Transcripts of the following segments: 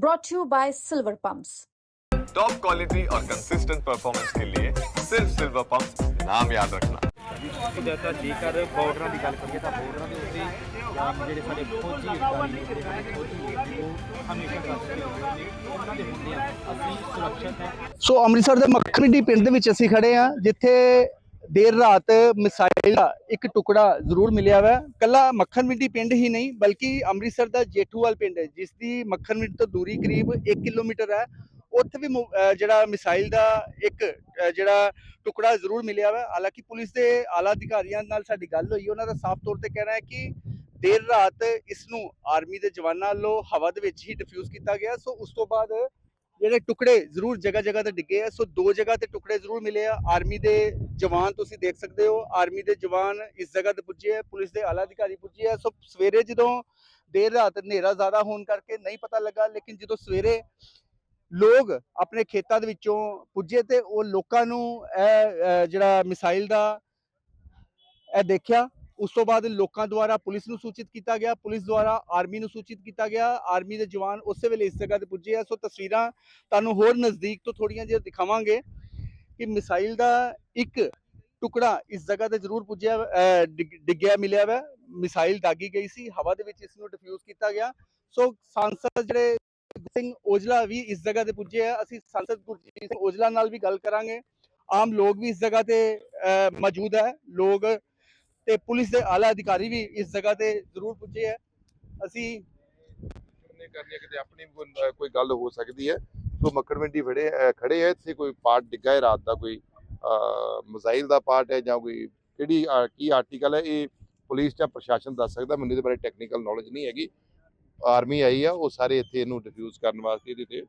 brought to you by Silver Pumps. Top quality और consistent performance के लिए सिर्फ सिल्वर पंप नाम याद रखना ਜਿਆਦਾ ਜੇਕਰ ਬਾਰਡਰਾਂ ਦੀ ਗੱਲ ਕਰੀਏ ਤਾਂ ਬਾਰਡਰਾਂ ਦੇ ਉੱਤੇ ਅਹ, ਜਿਹੜੇ ਸਾਡੇ ਫੌਜੀ ਅਧਿਕਾਰੀ ਨੇ ਜਿਹੜੇ ਸਾਡੇ ਫੌਜੀ ਨੇ ਉਹ ਹਮੇਸ਼ਾ ਕਰਦੇ ਨੇ ਉਹਨਾਂ ਦੇ ਹੁੰਦੇ ਆ ਅਸੀਂ ਸੁਰੱਖਿਅਤ ਹੈ ਸੋ ਅੰਮ੍ਰਿਤਸਰ ਦੇ ਮੱਖਣਡੀ ਪਿੰਡ ਦੇ ਵਿੱਚ ਅਸੀਂ ਖੜੇ ਆ ਜਿੱਥੇ ਦੇਰ ਰਾਤ ਮਿਸਾਈਲ ਦਾ ਇੱਕ ਟੁਕੜਾ ਜ਼ਰੂਰ ਮਿਲਿਆ ਵਾ। ਕੱਲਾ ਮੱਖਣਮਿੱਟੀ ਪਿੰਡ ਹੀ ਨਹੀਂ, ਬਲਕਿ ਅੰਮ੍ਰਿਤਸਰ ਦਾ ਜੇਠੂਵਾਲ ਪਿੰਡ ਹੈ ਜਿਸ ਦੀ ਮੱਖਣਮਿੱਟੀ ਤੋਂ ਦੂਰੀ ਕਰੀਬ 1 ਕਿਲੋਮੀਟਰ ਹੈ। ਉੱਥੇ ਵੀ ਮੁ- ਜਿਹੜਾ ਮਿਸਾਈਲ ਦਾ ਇੱਕ ਜਿਹੜਾ ਟੁਕੜਾ ਜ਼ਰੂਰ ਮਿਲਿਆ ਵਾ। ਹਾਲਾਂਕਿ ਪੁਲਿਸ ਦੇ ਆਲਾ ਅਧਿਕਾਰੀਆਂ ਨਾਲ ਸਾਡੀ ਗੱਲ ਹੋਈ, ਉਹਨਾਂ ਦਾ ਸਾਫ਼ ਤੌਰ ਤੇ ਕਹਿਣਾ ਹੈ ਕਿ ਦੇਰ ਰਾਤ ਇਸ ਨੂੰ ਆਰਮੀ ਦੇ ਜਵਾਨਾਂ ਵੱਲੋਂ ਹਵਾ ਦੇ ਵਿੱਚ ਹੀ ਡਿਫਿਊਜ਼ ਕੀਤਾ ਗਿਆ। ਸੋ ਉਸ ਤੋਂ ਬਾਅਦ ਜਿਹੜੇ ਟੁਕੜੇ ਜ਼ਰੂਰ ਜਗ੍ਹਾ ਜਗ੍ਹਾ ਤੇ ਡਿੱਗੇ ਆ, ਸੋ ਦੋ ਜਗ੍ਹਾ ਤੇ ਟੁਕੜੇ ਜ਼ਰੂਰ ਮਿਲੇ ਆ। ਆਰਮੀ ਦੇ ਜਵਾਨ ਤੁਸੀਂ ਦੇਖ ਸਕਦੇ ਹੋ। ਆਰਮੀ ਦੇ ਜਵਾਨ ਇਸ ਜਗ੍ਹਾ ਤੇ ਪੁੱਜੇ ਆ, ਪੁਲਿਸ ਦੇ ਆਲਾ ਅਧਿਕਾਰੀ ਪੁੱਜੇ ਆ। ਸੋ ਸਵੇਰੇ ਜਦੋਂ ਦੇਰ ਰਾਤ ਹਨੇਰਾ ਜ਼ਿਆਦਾ ਹੋਣ ਕਰਕੇ ਨਹੀਂ ਪਤਾ ਲੱਗਾ, ਲੇਕਿਨ ਜਦੋਂ ਸਵੇਰੇ ਲੋਕ ਆਪਣੇ ਖੇਤਾਂ ਦੇ ਵਿੱਚੋਂ ਪੁੱਜੇ ਤੇ ਉਹ ਲੋਕਾਂ ਨੂੰ ਇਹ ਜਿਹੜਾ ਮਿਸਾਈਲ ਦਾ ਇਹ ਦੇਖਿਆ ਉਸ ਤੋਂ ਬਾਅਦ ਲੋਕਾਂ ਦੁਆਰਾ ਪੁਲਿਸ ਨੂੰ ਸੂਚਿਤ ਕੀਤਾ ਗਿਆ ਪੁਲਿਸ ਦੁਆਰਾ ਆਰਮੀ ਨੂੰ ਸੂਚਿਤ ਕੀਤਾ ਗਿਆ ਆਰਮੀ ਦੇ ਜਵਾਨ ਉਸੇ ਵੇਲੇ ਇਸ ਜਗ੍ਹਾ ਤੇ ਪੁੱਜੇ ਆ। ਸੋ ਤਸਵੀਰਾਂ ਤੁਹਾਨੂੰ ਹੋਰ ਨਜ਼ਦੀਕ ਤੋਂ ਥੋੜੀਆਂ ਜਿਹੀਆਂ ਦਿਖਾਵਾਂਗੇ ਕਿ ਮਿਸਾਈਲ ਦਾ ਇੱਕ ਟੁਕੜਾ ਇਸ ਜਗ੍ਹਾ ਤੇ ਜ਼ਰੂਰ ਪੁੱਜਿਆ ਡਿੱਗਿਆ ਮਿਲਿਆ ਵਾ। ਮਿਸਾਈਲ ਦਾਗੀ ਗਈ ਸੀ ਹਵਾ ਦੇ ਵਿੱਚ ਇਸ ਨੂੰ ਡਿਫਿਊਜ਼ ਕੀਤਾ ਗਿਆ। ਸੋ ਸੰਸਦ ਜਿਹੜੇ ਸਿੰਘ ਔਜਲਾ ਵੀ ਇਸ ਜਗ੍ਹਾ ਤੇ ਪੁੱਜੇ ਆ। ਅਸੀਂ ਸੰਸਦ ਗੁਰਜੀਤ ਸਿੰਘ ਔਜਲਾ ਨਾਲ ਵੀ ਗੱਲ ਕਰਾਂਗੇ। ਆਮ ਲੋਕ ਵੀ ਇਸ ਜਗ੍ਹਾ ਤੇ ਅਹ, ਮੌਜੂਦ ਹੈ। ਲੋਕ ਤੇ ਪੁਲਿਸ ਦੇ ਆਲਾ ਅਧਿਕਾਰੀ ਵੀ ਇਸ ਜਗ੍ਹਾ ਤੇ ਜ਼ਰੂਰ ਪੁੱਜੇ ਆ ਅਸੀਂ ਨੇ ਕਰਨੀ ਹੈ ਕਿਤੇ ਆਪਣੀ ਕੋਈ ਗੱਲ ਹੋ ਸਕਦੀ ਹੈ। ਸੋ ਮੱਕੜ ਫੜੇ ਖੜੇ ਹੈ, ਇੱਥੇ ਕੋਈ ਪਾਰਟ ਡਿੱਗਾ ਹੈ, ਰਾਤ ਦਾ ਕੋਈ ਮਜ਼ਾਈਲ ਦਾ ਪਾਰਟ ਹੈ ਜਾਂ ਕੋਈ ਕਿਹੜੀ ਕੀ ਆਰਟੀਕਲ ਹੈ, ਇਹ ਪੁਲਿਸ ਜਾਂ ਪ੍ਰਸ਼ਾਸਨ ਦੱਸ ਸਕਦਾ, ਮੈਨੂੰ ਇਹਦੇ ਬਾਰੇ ਟੈਕਨੀਕਲ ਨੌਲੇਜ ਨਹੀਂ ਹੈਗੀ। ਆਰਮੀ ਆਈ ਆ, ਉਹ ਸਾਰੇ ਇੱਥੇ ਇਹਨੂੰ ਡਿਫਿਊਜ਼ ਕਰਨ ਵਾਸਤੇ ਇਹਦੇ ਤੇ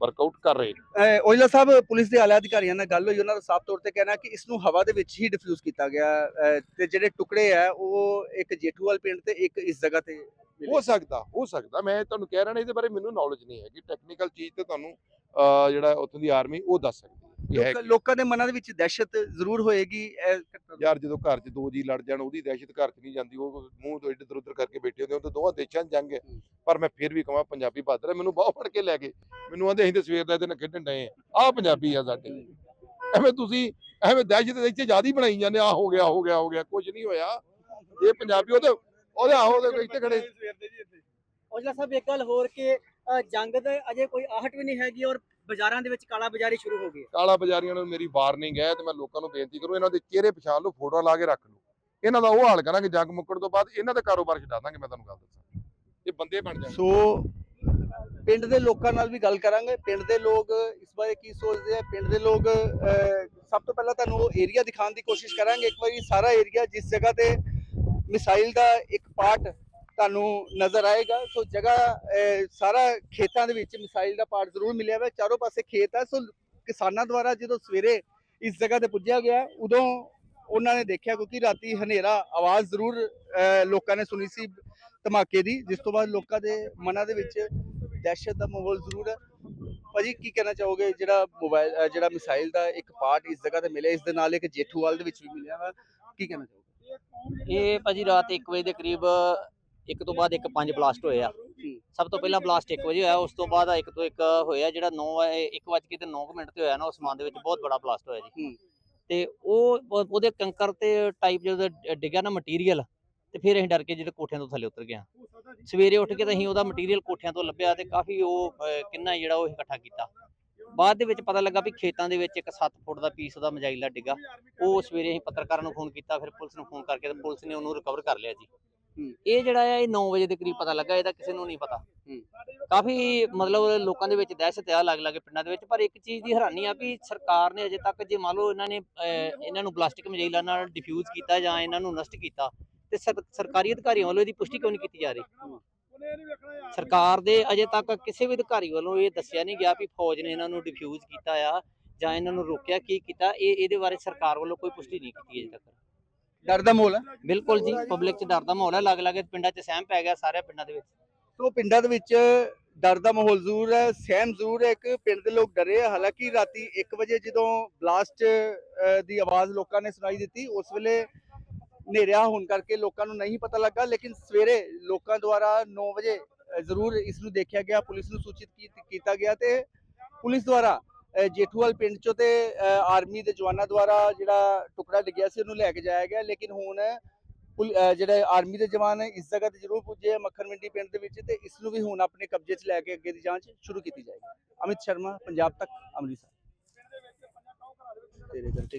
ਵਰਕਆਊਟ ਕਰ ਰਹੇ ਨੇ। ਔਜਲਾ ਸਾਹਿਬ ਪੁਲਿਸ ਦੇ ਆਲਾ ਅਧਿਕਾਰੀਆਂ ਨਾਲ ਗੱਲ ਹੋਈ ਉਹਨਾਂ ਦਾ ਸਾਫ਼ ਤੌਰ ਤੇ ਕਹਿਣਾ ਕਿ ਇਸ ਨੂੰ ਹਵਾ ਦੇ ਵਿੱਚ ਹੀ ਡਿਫਿਊਜ਼ ਕੀਤਾ ਗਿਆ ਅਹ ਤੇ ਜਿਹੜੇ ਟੁਕੜੇ ਆ ਉਹ ਇੱਕ ਜੇਠੂਵਾਲ ਪਿੰਡ ਤੇ ਇੱਕ ਇਸ ਜਗ੍ਹਾ ਤੇ ਮਿਲੇ। ਹੋ ਸਕਦਾ ਹੋ ਸਕਦਾ। ਮੈਂ ਤੁਹਾਨੂੰ ਕਹਿ ਰਿਹਾ ਨਾ ਇਹਦੇ ਬਾਰੇ ਮੈਨੂੰ ਨੌਲੇਜ ਨਹੀਂ ਹੈਗੀ ਟੈਕਨੀਕਲ ਚੀਜ਼ ਤੇ ਤੁਹਾਨੂੰ ਅਹ ਜਿਹੜਾ ਉੱਥੋਂ ਦੀ ਆਰਮੀ ਉਹ ਦੱਸ ਸਕਦੀ ਹੈ। ਇਹ ਹੈ ਲੋਕ- ਲੋਕਾਂ ਦੇ ਮਨਾਂ ਦੇ ਵਿੱਚ ਦਹਿਸ਼ਤ ਜ਼ਰੂਰ ਹੋਏਗੀ ਇਹ ਘਟਨਾ ਤੋਂ। ਯਾਰ ਜਦੋਂ ਘਰ 'ਚ ਦੋ ਜੀ ਲੜ ਜਾਣ ਉਹਦੀ ਦਹਿਸ਼ਤ ਘਰ 'ਚ ਨਹੀਂ ਜਾਂਦੀ ਉਹ ਮੂੰਹ ਤੋਂ ਇੱਧਰ ਉੱਧਰ ਕਰਕੇ ਬੈਠੇ ਹੁੰਦੇ ਉਹ ਤਾਂ ਦੋਵਾਂ ਦੇਸ਼ਾਂ 'ਚ ਜੰਗ ਹੈ। ਪਰ ਮੈਂ ਫਿਰ ਵੀ ਕਹਾਂ ਪੰਜਾਬੀ ਬਹਾਦਰ ਹੈ ਮੈਨੂੰ ਬਹੁਤ ਫੜ ਕੇ ਲੈ ਗਏ। ਮੈਨੂੰ ਆਂਦੇ ਅਸੀਂ ਤੇ ਸਵੇਰ ਦਾ ਇਹਦੇ ਨਾਲ ਖੇਡਣ ਡਏ ਆ ਆਹ ਪੰਜਾਬੀ ਆ ਸਾਡੇ। ਐਵੇਂ ਤੁਸੀਂ ਐਵੇਂ ਦਹਿਸ਼ਤ ਦੇ ਇੱਥੇ ਜ਼ਿਆਦਾ ਬਣਾਈ ਜਾਂਦੇ ਆ। ਹੋ ਗਿਆ ਹੋ ਗਿਆ ਹੋ ਗਿਆ ਕੁਝ ਨਹੀਂ ਹੋਇਆ। ਇਹ ਪੰਜਾਬੀ ਉਹਦੇ ਉਹਦੇ ਆਹੋ ਦੇ ਇੱਥੇ ਖੜੇ। ਔਜਲਾ ਸਾਹਿਬ ਇੱਕ ਗੱਲ ਹੋਰ ਕਿ ਅ, ਜੰਗ ਦੇ ਅਜੇ ਕੋਈ ਆਹਟ ਵੀ ਨਹੀਂ ਹੈਗੀ ਔਰ ਬਾਜ਼ਾਰਾਂ ਦੇ ਵਿੱਚ ਕਾਲਾ ਬਾਜ਼ਾਰੀ ਸ਼ੁਰੂ ਹੋ ਗਈ ਹੈ ਕਾਲਾ ਬਾਜ਼ਾਰੀਆਂ ਨੂੰ ਮੇਰੀ ਵਾਰਨਿੰਗ ਹੈ ਤੇ ਮੈਂ ਲੋਕਾਂ ਨੂੰ ਬੇਨਤੀ ਕਰੂੰ ਇਹਨਾਂ ਦੇ ਚਿਹਰੇ ਪਛਾਣ ਲਓ ਫੋਟੋਆਂ ਲਾ ਕੇ ਰੱਖ ਲਓ। ਇਹਨਾਂ ਦਾ ਉਹ ਹਾਲ ਕਰਾਂਗੇ ਜੰਗ ਮੁੱਕਣ ਤੋਂ ਬਾਅਦ ਇਹਨਾਂ ਦਾ ਕਾਰੋਬਾਰ ਛਡਾ ਦਾਂਗੇ ਮੈਂ ਤੁਹਾਨੂੰ ਗੱਲ ਦੱਸਾਂ। ਇਹ ਬੰਦੇ ਬਣ ਜਾਣਗੇ। ਸੋ ਪਿੰਡ ਦੇ ਲੋਕਾਂ ਨਾਲ ਵੀ ਗੱਲ ਕਰਾਂਗੇ। ਪਿੰਡ ਦੇ ਲੋਕ ਇਸ ਬਾਰੇ ਕੀ ਸੋਚਦੇ ਆ? ਪਿੰਡ ਦੇ ਲੋਕ ਸਭ ਤੋਂ ਪਹਿਲਾਂ ਤੁਹਾਨੂੰ ਉਹ ਏਰੀਆ ਦਿਖਾਉਣ ਦੀ ਕੋਸ਼ਿਸ਼ ਕਰਾਂਗੇ। ਇੱਕ ਵਾਰੀ ਸਾਰਾ ਏਰੀਆ ਜਿਸ ਜਗ੍ਹਾ ਤੇ ਮਿਸਾਈਲ ਦਾ ਇੱਕ ਪਾਰਟ ਤੁਹਾਨੂੰ ਨਜ਼ਰ ਆਏਗਾ। ਸੋ ਜਗ੍ਹਾ ਸਾਰਾ ਖੇਤਾਂ ਦੇ ਵਿੱਚ ਮਿਸਾਈਲ ਦਾ ਪਾਰਟ ਜ਼ਰੂਰ ਮਿਲਿਆ ਹੋਇਆ। ਚਾਰੋਂ ਪਾਸੇ ਖੇਤ ਹੈ ਸੋ ਕਿਸਾਨਾਂ ਦੁਆਰਾ ਜਦੋਂ ਸਵੇਰੇ ਇਸ ਜਗ੍ਹਾ ਤੇ ਪੁੱਜਿਆ ਗਿਆ, ਉਦੋਂ ਉਹਨਾਂ ਨੇ ਦੇਖਿਆ ਕਿਉਂਕਿ ਰਾਤੀ ਹਨੇਰਾ, ਆਵਾਜ਼ ਜ਼ਰੂਰ ਲੋਕਾਂ ਨੇ ਸੁਣੀ ਸੀ ਧਮਾਕੇ ਦੀ, ਜਿਸ ਤੋਂ ਬਾਅਦ ਲੋਕਾਂ ਦੇ ਮਨਾਂ ਦੇ ਵਿੱਚ ਦਹਿਸ਼ਤ ਦਾ ਮਾਹੌਲ ਜ਼ਰੂਰ ਹੈ ਭਾਜੀ, ਕੀ ਕਹਿਣਾ ਚਾਹੋਗੇ? ਜਿਹੜਾ ਮੋਬਾਈਲ ਜਿਹੜਾ ਮਿਸਾਈਲ ਦਾ ਇੱਕ ਪਾਰਟ ਇਸ ਜਗ੍ਹਾ ਤੇ ਮਿਲਿਆ, ਇਸ ਦੇ ਨਾਲ ਇੱਕ ਜੇਠੂਵਾਲ ਦੇ ਵਿੱਚ ਵੀ ਮਿਲਿਆ ਵਾ। ਕੀ ਕਹਿਣਾ ਚਾਹੋਗੇ? ਇਹ ਭਾਜੀ ਰਾਤ 1 ਵਜੇ ਦੇ ਕਰੀਬ ਇੱਕ ਤੋਂ ਬਾਅਦ ਇੱਕ ਪੰਜ ਬਲਾਸਟ ਹੋਏ ਆ ਸਭ ਤੋਂ ਪਹਿਲਾਂ ਬਲਾਸਟ 1 ਵਜੇ ਹੋਇਆ ਉਸ ਤੋਂ ਬਾਅਦ ਇੱਕ ਤੋਂ ਇੱਕ ਹੋਇਆ ਜਿਹੜਾ 9 1 ਵਜੇ ਤੇ 9 ਮਿੰਟ ਤੇ ਹੋਇਆ ਨਾ ਉਸ ਸਮਾਨ ਦੇ ਵਿੱਚ ਬਹੁਤ ਬੜਾ ਬਲਾਸਟ ਹੋਇਆ ਜੀ। ਤੇ ਉਹ ਉਹ- ਉਹਦੇ ਕੰਕਰ ਤੇ ਟਾਈਪ ਜਦੋਂ ਡਿੱਗਿਆ ਨਾ ਮਟੀਰੀਅਲ ਤੇ ਫਿਰ ਅਸੀਂ ਡਰ ਕੇ ਜਿਹੜੇ ਕੋਠਿਆਂ ਤੋਂ ਥੱਲੇ ਉਤਰ ਗਏ ਹਾਂ। ਸਵੇਰੇ ਉੱਠ ਕੇ ਤਾਂ ਅਸੀਂ ਉਹਦਾ ਮਟੀਰੀਅਲ ਕੋਠਿਆਂ ਤੋਂ ਲੱਭਿਆ ਤੇ ਕਾਫੀ ਉਹ ਕਿੰਨਾ ਜਿਹੜਾ ਉਹ ਇਕੱਠਾ ਕੀਤਾ ਬਾਅਦ ਦੇ ਵਿੱਚ ਪਤਾ ਲੱਗਾ ਵੀ ਖੇਤਾਂ ਦੇ ਵਿੱਚ ਇੱਕ 7 ਫੁੱਟ ਦਾ ਪੀਸ ਉਹਦਾ ਮਜਾਈਲਾ ਡਿੱਗਾ ਉਹ ਸਵੇਰੇ ਅਸੀਂ ਪੱਤਰਕਾਰਾਂ ਨੂੰ ਫੋਨ ਕੀਤਾ ਫਿਰ ਪੁਲਿਸ ਨੂੰ ਫੋਨ ਕਰਕੇ ਤੇ ਪੁਲਿਸ ਨੇ ਉਹਨੂੰ ਰਿਕਵਰ ਕਰ ਲਿਆ ਜੀ। ਇਹ ਜਿਹੜਾ ਆ ਇਹ 9 ਵਜੇ ਦੇ ਕਰੀਬ ਪਤਾ ਲੱਗਾ ਇਹਦਾ ਕਿਸੇ ਨੂੰ ਨਹੀਂ ਪਤਾ। ਕਾਫੀ ਮਤਲਬ ਲੋਕਾਂ ਦੇ ਵਿੱਚ ਦਹਿਸ਼ਤ ਆ ਲੱਗ ਲੱਗ ਪਿੰਡਾਂ ਦੇ ਵਿੱਚ ਪਰ ਇੱਕ ਚੀਜ਼ ਦੀ ਹੈਰਾਨੀ ਆ ਵੀ ਸਰਕਾਰ ਨੇ ਅਜੇ ਤੱਕ ਜੇ ਮੰਨ ਲਓ ਇਹਨਾਂ ਨੇ ਇਹਨਾਂ ਨੂੰ ਪਲਾਸਟਿਕ ਮਜੈਲਾਂ ਨਾਲ ਡਿਫਿਊਜ਼ ਕੀਤਾ ਜਾਂ ਇਹਨਾਂ ਨੂੰ ਨਸ਼ਟ ਕੀਤਾ ਤੇ ਸਰ- ਸਰਕਾਰੀ ਅਧਿਕਾਰੀਆਂ ਵੱਲੋਂ ਇਹਦੀ ਪੁਸ਼ਟੀ ਕਿਉਂ ਨਹੀਂ ਕੀਤੀ ਜਾ ਰਹੀ? ਸਰਕਾਰ ਦੇ ਅਜੇ ਤੱਕ ਕਿਸੇ ਵੀ ਅਧਿਕਾਰੀ ਵੱਲੋਂ ਇਹ ਦੱਸਿਆ ਨਹੀਂ ਗਿਆ ਵੀ ਫੌਜ ਨੇ ਇਹਨਾਂ ਨੂੰ ਡਿਫਿਊਜ਼ ਕੀਤਾ ਆ ਜਾਂ ਇਹਨਾਂ ਨੂੰ ਰੋਕਿਆ ਕੀ ਕੀਤਾ ਇਹ ਇਹਦੇ ਬਾਰੇ ਸਰਕਾਰ ਵੱਲੋਂ ਕੋਈ ਪੁਸ਼ਟੀ ਨਹੀਂ ਕੀਤੀ ਅਜੇ ਤੱਕ। ਡਰ ਦਾ ਮਾਹੌਲ ਹੈ? ਬਿਲਕੁਲ ਜੀ ਪਬਲਿਕ 'ਚ ਡਰ ਦਾ ਮਾਹੌਲ ਹੈ। ਲੱਗ ਲੱਗ ਪਿੰਡਾਂ 'ਚ ਸਹਿਮ ਪੈ ਗਿਆ ਸਾਰੇ ਪਿੰਡਾਂ ਦੇ ਵਿੱਚ। ਸੋ ਪਿੰਡਾਂ ਦੇ ਵਿੱਚ ਡਰ ਦਾ ਮਾਹੌਲ ਜ਼ਰੂਰ ਹੈ ਸਹਿਮ ਜ਼ਰੂਰ ਹੈ। ਇੱਕ ਪਿੰਡ ਦੇ ਲੋਕ ਡਰੇ ਆ। ਹਾਲਾਂਕਿ ਰਾਤੀ 1 ਵਜੇ ਜਦੋਂ ਬਲਾਸਟ ਦੀ ਆਵਾਜ਼ ਲੋਕਾਂ ਨੇ ਸੁਣਾਈ ਦਿੱਤੀ ਉਸ ਵੇਲੇ ਹਨੇਰਿਆ ਹੋਣ ਕਰਕੇ ਲੋਕਾਂ ਨੂੰ ਨਹੀਂ ਪਤਾ ਲੱਗਾ। ਲੇਕਿਨ ਸਵੇਰੇ ਲੋਕਾਂ ਦੁਆਰਾ 9 ਵਜੇ ਜ਼ਰੂਰ ਇਸ ਨੂੰ ਦੇਖਿਆ ਗਿਆ ਪੁਲਿਸ ਨੂੰ ਸੂਚਿਤ ਕੀ- ਕੀਤਾ ਗਿਆ ਤੇ ਪੁਲਿਸ ਦੁਆਰਾ ਜੇਠੂਵਾਲ ਪਿੰਡ ਚੋਂ ਤੇ ਆਰਮੀ ਦੇ ਜਵਾਨਾਂ ਦੁਆਰਾ ਜਿਹੜਾ ਟੁਕੜਾ ਡਿੱਗਿਆ ਸੀ, ਉਹਨੂੰ ਲੈ ਕੇ ਜਾਇਆ ਗਿਆ। ਲੇਕਿਨ ਹੁਣ ਜਿਹੜੇ ਆਰਮੀ ਦੇ ਜਵਾਨ ਇਸ ਜਗ੍ਹਾ ਤੇ ਜ਼ਰੂਰ ਪੁੱਜੇ ਮੱਖਣ ਮੰਡੀ ਪਿੰਡ ਦੇ ਵਿੱਚ, ਤੇ ਇਸ ਨੂੰ ਵੀ ਹੁਣ ਆਪਣੇ ਕਬਜ਼ੇ 'ਚ ਲੈ ਕੇ ਅੱਗੇ ਦੀ ਜਾਂਚ ਸ਼ੁਰੂ ਕੀਤੀ ਜਾਏਗੀ। ਅਮਿਤ ਸ਼ਰਮਾ, ਪੰਜਾਬ ਤੱਕ, ਅੰਮ੍ਰਿਤਸਰ। ਤੇਰੇ ਕਰਕੇ